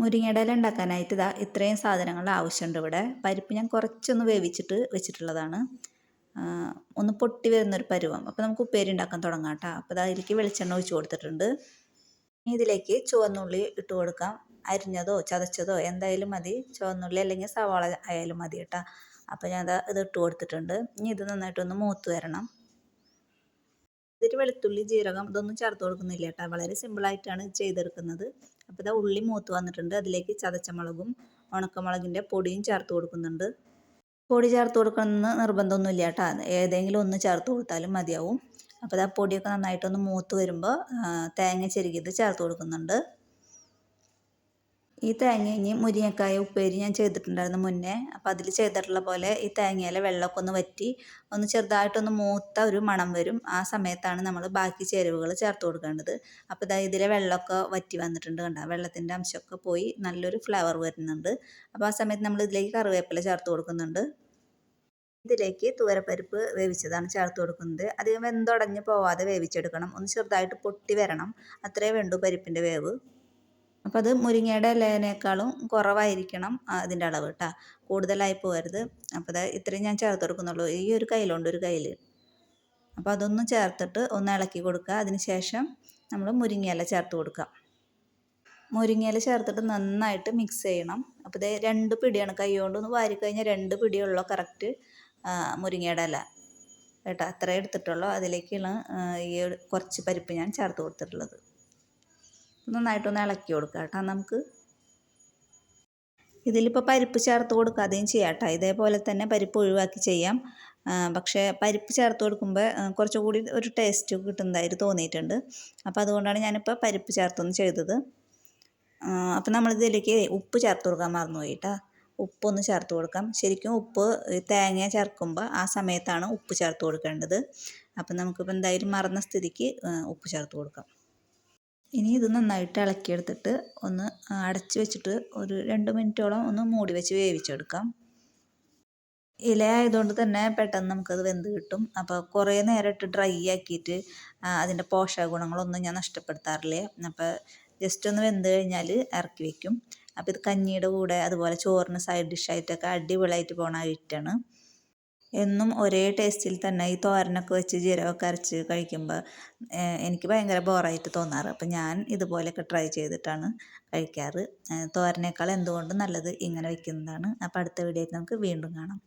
മുരിങ്ങയുടെ ഇല ഉണ്ടാക്കാനായിട്ട് ഇതാ ഇത്രയും സാധനങ്ങൾ ആവശ്യമുണ്ട് ഇവിടെ. പരിപ്പ് ഞാൻ കുറച്ചൊന്ന് വേവിച്ചിട്ട് വെച്ചിട്ടുള്ളതാണ്. ഒന്ന് പൊട്ടി വരുന്നൊരു പരുവം. അപ്പോൾ നമുക്ക് ഉപ്പേരി ഉണ്ടാക്കാൻ തുടങ്ങാം കേട്ടോ. അപ്പോൾ അതിലേക്ക് വെളിച്ചെണ്ണ ഒഴിച്ച് കൊടുത്തിട്ടുണ്ട്. ഇനി ഇതിലേക്ക് ചുവന്നുള്ളി ഇട്ട് കൊടുക്കാം. അരിഞ്ഞതോ ചതച്ചതോ എന്തായാലും മതി. ചുവന്നുള്ളി അല്ലെങ്കിൽ സവാള ആയാലും മതി കേട്ടോ. അപ്പോൾ ഞാൻ ഇത് ഇട്ട് കൊടുത്തിട്ടുണ്ട്. ഇനി ഇത് നന്നായിട്ടൊന്ന് മൂത്ത് വരണം. ഇതിൽ വെളുത്തുള്ളി ജീരകം ഇതൊന്നും ചേർത്ത് കൊടുക്കുന്നില്ല കേട്ടോ. വളരെ സിമ്പിളായിട്ടാണ് ചെയ്തെടുക്കുന്നത്. അപ്പോൾ ഇതാ ഉള്ളി മൂത്ത് വന്നിട്ടുണ്ട്. അതിലേക്ക് ചതച്ച മുളകും ഉണക്കമുളകിന്റെ പൊടിയും ചേർത്ത് കൊടുക്കുന്നുണ്ട്. പൊടി ചേർത്ത് കൊടുക്കണമെന്ന് നിർബന്ധമൊന്നുമില്ല കേട്ടോ. ഏതെങ്കിലും ഒന്ന് ചേർത്ത് കൊടുത്താലും മതിയാവും. അപ്പോൾ ഇതാ പൊടിയൊക്കെ നന്നായിട്ടൊന്ന് മൂത്ത് വരുമ്പോൾ തേങ്ങ ചെരുകിയത് ചേർത്ത് കൊടുക്കുന്നുണ്ട്. ഈ തേങ്ങ ഇനി മുരിങ്ങക്കായ ഉപ്പേരി ഞാൻ ചെയ്തിട്ടുണ്ടായിരുന്നു മുന്നേ. അപ്പോൾ അതിൽ ചെയ്തിട്ടുള്ള പോലെ ഈ തേങ്ങയിലെ വെള്ളമൊക്കെ ഒന്ന് വറ്റി ഒന്ന് ചെറുതായിട്ടൊന്ന് മൂത്ത ഒരു മണം വരും. ആ സമയത്താണ് നമ്മൾ ബാക്കി ചേരുവകൾ ചേർത്ത് കൊടുക്കേണ്ടത്. അപ്പോൾ ഇതാ ഇതിലെ വെള്ളമൊക്കെ വറ്റി വന്നിട്ടുണ്ട് കണ്ട? വെള്ളത്തിന്റെ അംശമൊക്കെ പോയി നല്ലൊരു ഫ്ലേവർ വരുന്നുണ്ട്. അപ്പോൾ ആ സമയത്ത് നമ്മൾ ഇതിലേക്ക് കറിവേപ്പില ചേർത്ത് കൊടുക്കുന്നുണ്ട്. ഇതിലേക്ക് തുവരപ്പരിപ്പ് വേവിച്ചതാണ് ചേർത്ത് കൊടുക്കുന്നത്. അധികം വെന്തുടഞ്ഞ് പോവാതെ വേവിച്ചെടുക്കണം. ഒന്ന് ചെറുതായിട്ട് പൊട്ടി വരണം. അത്രേ വേണ്ടൂ പരിപ്പിന്റെ വേവ്. അപ്പോൾ അത് മുരിങ്ങയുടെ ഇലേനേക്കാളും കുറവായിരിക്കണം അതിന്റെ അളവ് കേട്ടോ കൂടുതലായി പോകരുത് അപ്പോൾ അത് ഇത്രയും ഞാൻ ചേർത്ത് കൊടുക്കുന്നുള്ളൂ. ഈ ഒരു കയ്യിലുണ്ട് ഒരു കയ്യിൽ അപ്പോൾ അതൊന്നും ചേർത്തിട്ട് ഒന്ന് ഇളക്കി കൊടുക്കുക. അതിന് ശേഷം നമ്മൾ മുരിങ്ങയില ചേർത്ത് കൊടുക്കുക. മുരിങ്ങയില ചേർത്തിട്ട് നന്നായിട്ട് മിക്സ് ചെയ്യണം. അപ്പോൾ ഇത് രണ്ട് പിടിയാണ് കൈ കൊണ്ടൊന്ന് വാരി കഴിഞ്ഞാൽ രണ്ട് പിടിയുള്ള കറക്റ്റ് മുരിങ്ങയുടെ ഇല. കേട്ടോ? അത്രേ എടുത്തിട്ടുള്ളൂ. അതിലേക്കാണ് ഈ കുറച്ച് പരിപ്പ് ഞാൻ ചേർത്ത് കൊടുത്തിട്ടുള്ളത്. നന്നായിട്ടൊന്ന് ഇളക്കി കൊടുക്കുക കേട്ടോ നമുക്ക്. ഇതിലിപ്പോൾ പരിപ്പ് ചേർത്ത് കൊടുക്കാതെയും ചെയ്യാം കേട്ടോ. ഇതേപോലെ തന്നെ പരിപ്പ് ഒഴിവാക്കി ചെയ്യാം. പക്ഷേ പരിപ്പ് ചേർത്ത് കൊടുക്കുമ്പോൾ കുറച്ചുകൂടി ഒരു ടേസ്റ്റ് കിട്ടുന്നതായിട്ട് തോന്നിയിട്ടുണ്ട്. അപ്പോൾ അതുകൊണ്ടാണ് ഞാനിപ്പോൾ പരിപ്പ് ചേർത്തൊന്ന് ചെയ്തത്. അപ്പോൾ നമ്മളിതിലേക്ക് ഉപ്പ് ചേർത്ത് കൊടുക്കാൻ മറന്നുപോയി കേട്ടോ. ഉപ്പൊന്ന് ചേർത്ത് കൊടുക്കാം. ശരിക്കും ഉപ്പ് തേങ്ങ ചേർക്കുമ്പോൾ ആ സമയത്താണ് ഉപ്പ് ചേർത്ത് കൊടുക്കേണ്ടത്. അപ്പം നമുക്കിപ്പോൾ എന്തായാലും മറന്ന സ്ഥിതിക്ക് ഉപ്പ് ചേർത്ത് കൊടുക്കാം. ഇനി ഇത് നന്നായിട്ട് ഇളക്കിയെടുത്തിട്ട് ഒന്ന് അടച്ചു വെച്ചിട്ട് ഒരു രണ്ട് മിനിറ്റോളം ഒന്ന് മൂടി വെച്ച് വേവിച്ചെടുക്കാം. ഇല ആയതുകൊണ്ട് തന്നെ പെട്ടെന്ന് നമുക്കത് വെന്ത് കിട്ടും. അപ്പോൾ കുറേ നേരം ഇട്ട് ഡ്രൈ ആക്കിയിട്ട് അതിന്റെ പോഷക ഗുണങ്ങളൊന്നും ഞാൻ നഷ്ടപ്പെടുത്താറില്ല. അപ്പോൾ ജസ്റ്റ് ഒന്ന് വെന്ത് കഴിഞ്ഞാൽ ഇറക്കി വെക്കും. അപ്പോൾ ഇത് കഞ്ഞിയുടെ കൂടെ അതുപോലെ ചോറിന് സൈഡ് ഡിഷായിട്ടൊക്കെ അടിപൊളിയായിട്ട് പോണ ഐറ്റാണ് എന്നും ഒരേ ടേസ്റ്റിൽ തന്നെ ഈ തോരനൊക്കെ വെച്ച് ജീരകമൊക്കെ അരച്ച് കഴിക്കുമ്പോൾ എനിക്ക് ഭയങ്കര ബോറായിട്ട് തോന്നാറ്. അപ്പം ഞാൻ ഇതുപോലെയൊക്കെ ട്രൈ ചെയ്തിട്ടാണ് കഴിക്കാറ്. തോരനേക്കാൾ എന്തുകൊണ്ടും നല്ലത് ഇങ്ങനെ വെക്കുന്നതാണ്. അപ്പോൾ അടുത്ത വീഡിയോയിൽ നമുക്ക് വീണ്ടും കാണാം.